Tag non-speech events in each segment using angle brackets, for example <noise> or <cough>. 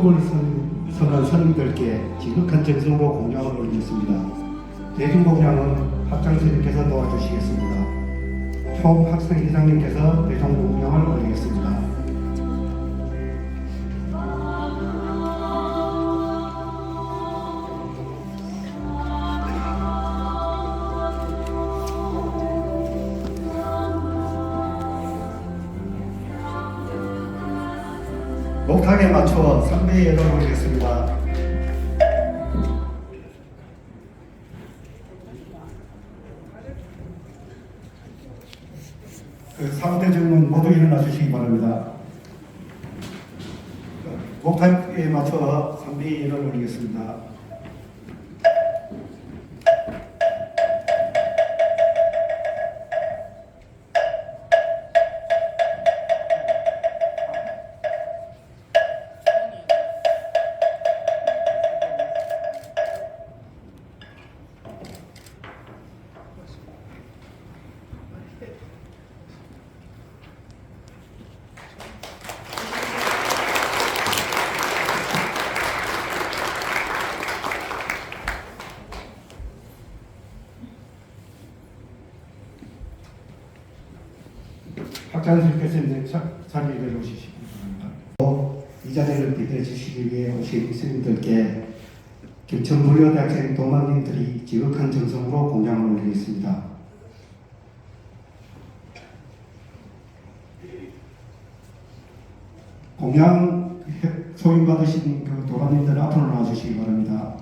선, 선한 선임들께 지극한 정성으로 공양을 올리겠습니다. 대중공양은 학장선생님께서 도와주시겠습니다. 총 학생 회장님께서 대중공양을 올리겠습니다. 목탁에 맞춰 3배 예를 올리겠습니다. 그 3대 질문 모두 일어나 주시기 바랍니다. 목탁에 맞춰 3배 예를 올리겠습니다. 학장님께서 이제 자- 자리에 내려오시기 바랍니다. 이 자리를 비대해 주시기 위해 오신 스님들께 김천무료대학생 동학님들이 지극한 정성으로 공양을 올리겠습니다. 공양 소임 받으신 그 도감님들 앞으로 나와주시기 바랍니다.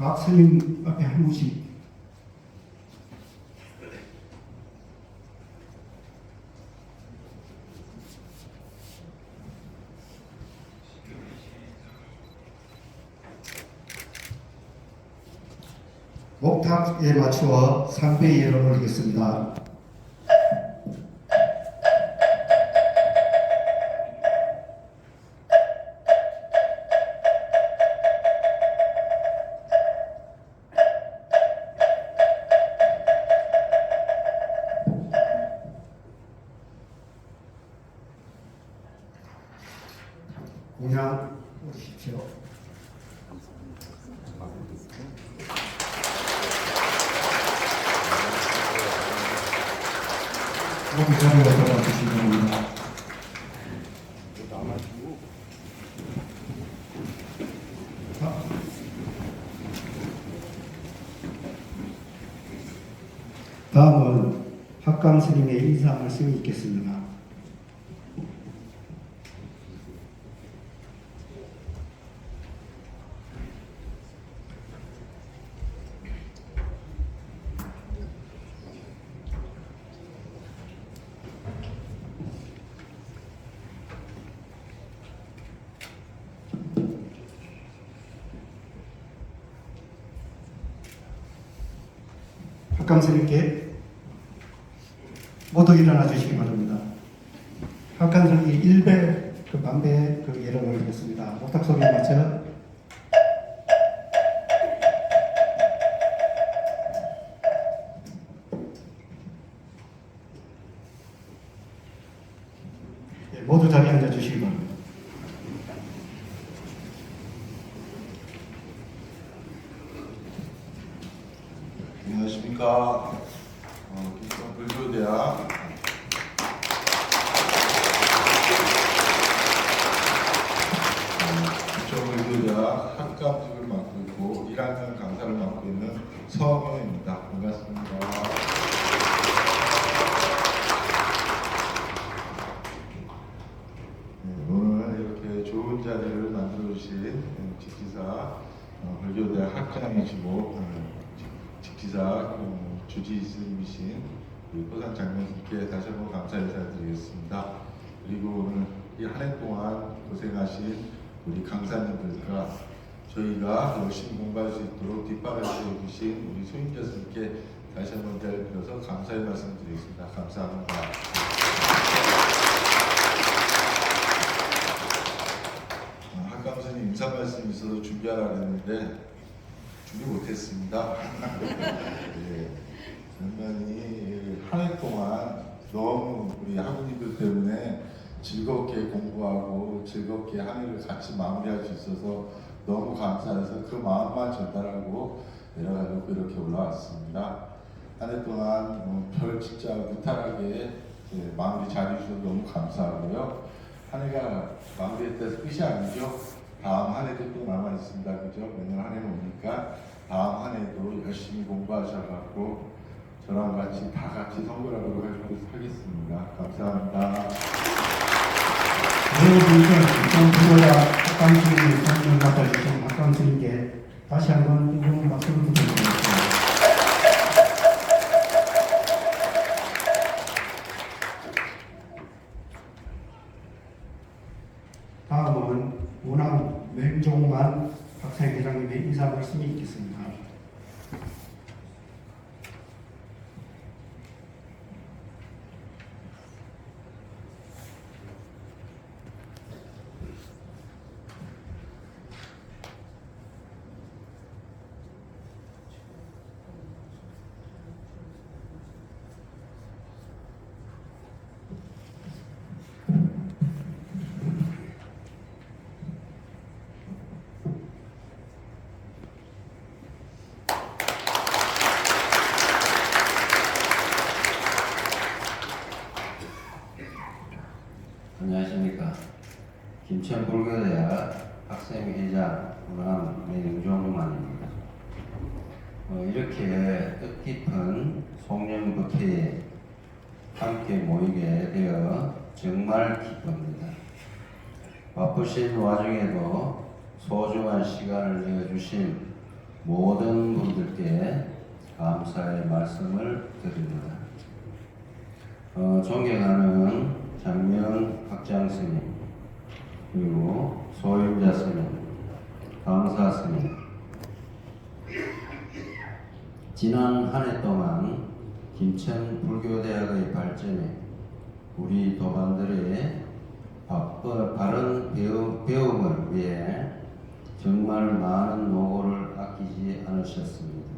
각 스님 앞에 한 분씩 목탁에 맞추어 3배 예를 올리겠습니다. 공양 오십시오. 모두 주시기 바랍니다. 다음은 학강 스님의 인사 말씀이 있겠습니다. 스님께 모두 일어나 주시기 바랍니다. 학강 스님이 1배 그 반배 그 예를 올리겠습니다. 목탁 소리에 맞춰 안녕하십니까. 어, 김천 불교대학 김천 불교대학 학감직을 맡고 있고 1학년 강사를 맡고 있는 서명입니다. 반갑습니다. 네, 오늘 이렇게 좋은 자리를 만들어 주신 직지사 어, 불교대학 학장이시고 어, 직- 직지사 어, 주지 스님이신 우리 포산 장면님께 다시 한번 감사 인사드리겠습니다. 그리고 오늘 이 한 해 동안 고생하신 우리 강사님들과 저희가 열심히 공부할 수 있도록 뒷발을 세워주신 우리 소임자 스님께 다시 한번 대를 빌어서 감사의 말씀 드리겠습니다. 감사합니다. 어, 학감선님 인사 말씀이 있어서 준비하라 했는데 못했습니다. 예, <laughs> 장면이 한해 동안 너무 우리 학우님들 때문에 즐겁게 공부하고 즐겁게 한 해를 같이 마무리할 수 있어서 너무 감사해서 그 마음만 전달하고 내려가려고 이렇게 올라왔습니다. 한 해 동안 어, 별 진짜 무탈하게 예, 마무리 잘 해주셔서 너무 감사하고요. 한 해가 마무리했다서 끝이 아니죠. 다음 한 해도 또 남아 있습니다. 그죠? 매년 한 해는 오니까 다음 한 해도 열심히 공부하셔갖고 저랑 같이 다 같이 선거하도록 하겠습니다. 감사합니다. 여러분들 정부와 학광수님의 선물 맡아주신 학광수님께 다시 한번 뜨거운 박수를 부탁드립니다. 다음은 문학 맹종만 박사회장님의 인사 말씀이 있겠습니다. 안녕하십니까. 김천 불교대학 학생회장 문암 매영종만입니다. 어, 이렇게 뜻깊은 송년부회에 함께 모이게 되어 정말 기쁩니다. 바쁘신 와중에도 소중한 시간을 내어주신 모든 분들께 감사의 말씀을 드립니다. 어, 존경하는 장명 학장 스님 그리고 소임자 스님, 강사 스님 지난 한 해 동안 김천 불교대학의 발전에 우리 도반들의 바른 배움, 배움을 위해 정말 많은 노고를 아끼지 않으셨습니다.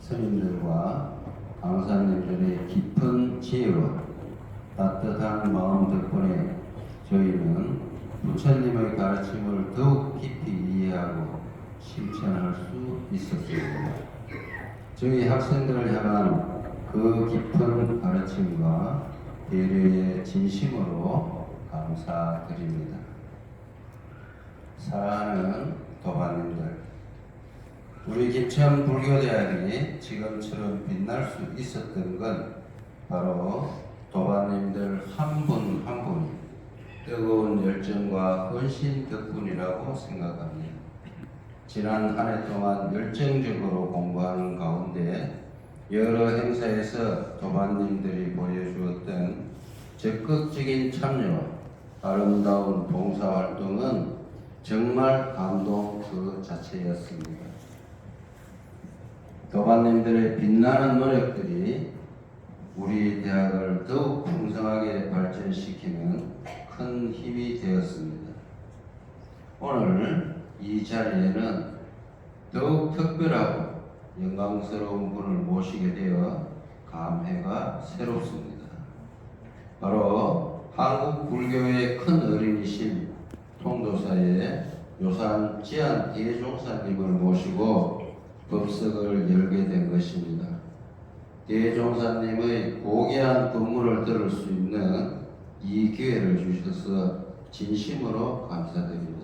스님들과 강사님들의 깊은 지혜와 따뜻한 마음 덕분에 저희는 부처님의 가르침을 더욱 깊이 이해하고 실천할 수 있었습니다. 저희 학생들을 향한 그 깊은 가르침과 배려의 진심으로 감사드립니다. 사랑하는 도반님들, 우리 김천 불교대학이 지금처럼 빛날 수 있었던 건 바로 도반님들 한 분 한 분이 뜨거운 열정과 헌신 덕분이라고 생각합니다. 지난 한 해 동안 열정적으로 공부하는 가운데 여러 행사에서 도반님들이 보여주었던 적극적인 참여와 아름다운 봉사활동은 정말 감동 그 자체였습니다. 도반님들의 빛나는 노력들이 우리 대학을 더욱 풍성하게 발전시키는 큰 힘이 되었습니다. 오늘 이 자리에는 더욱 특별하고 영광스러운 분을 모시게 되어 감회가 새롭습니다. 바로 한국 불교의 큰 어린이신 통도사의 요산 지안 대종사님을 모시고 법석을 열게 된 것입니다. 대종사님의 고귀한 법문을 들을 수 있는 이 기회를 주셔서 진심으로 감사드립니다.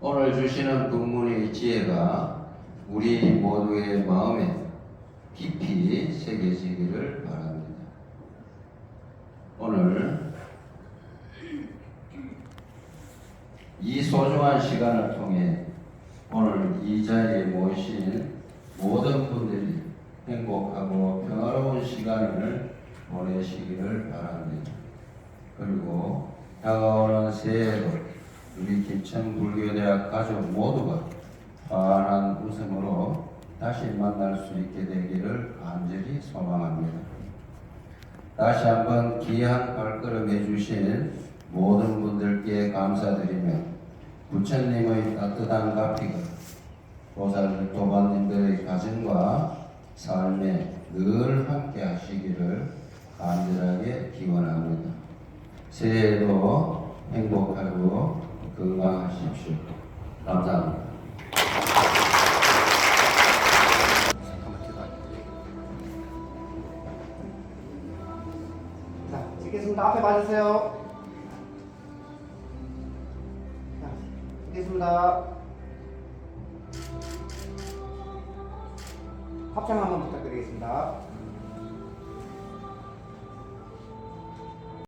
오늘 주시는 법문의 지혜가 우리 모두의 마음에 깊이 새겨지기를 바랍니다. 오늘 이 소중한 시간을 통해 오늘 이 자리에 모이신 모든 분들이 행복하고 평화로운 시간을 보내시기를 바랍니다. 그리고 다가오는 새해에도 우리 김천 불교대학 가족 모두가 환한 웃음으로 다시 만날 수 있게 되기를 간절히 소망합니다. 다시 한번 귀한 발걸음 해주신 모든 분들께 감사드리며 부처님의 따뜻한 가피가 보살 도반님들의 가정과 삶에 늘 함께 하시기를 간절하게 기원합니다. 새해에도 행복하고 건강하십시오. 감사합니다. 자. 앞에 봐주세요. 자, 찍겠습니다. 합장 한번 부탁드리겠습니다.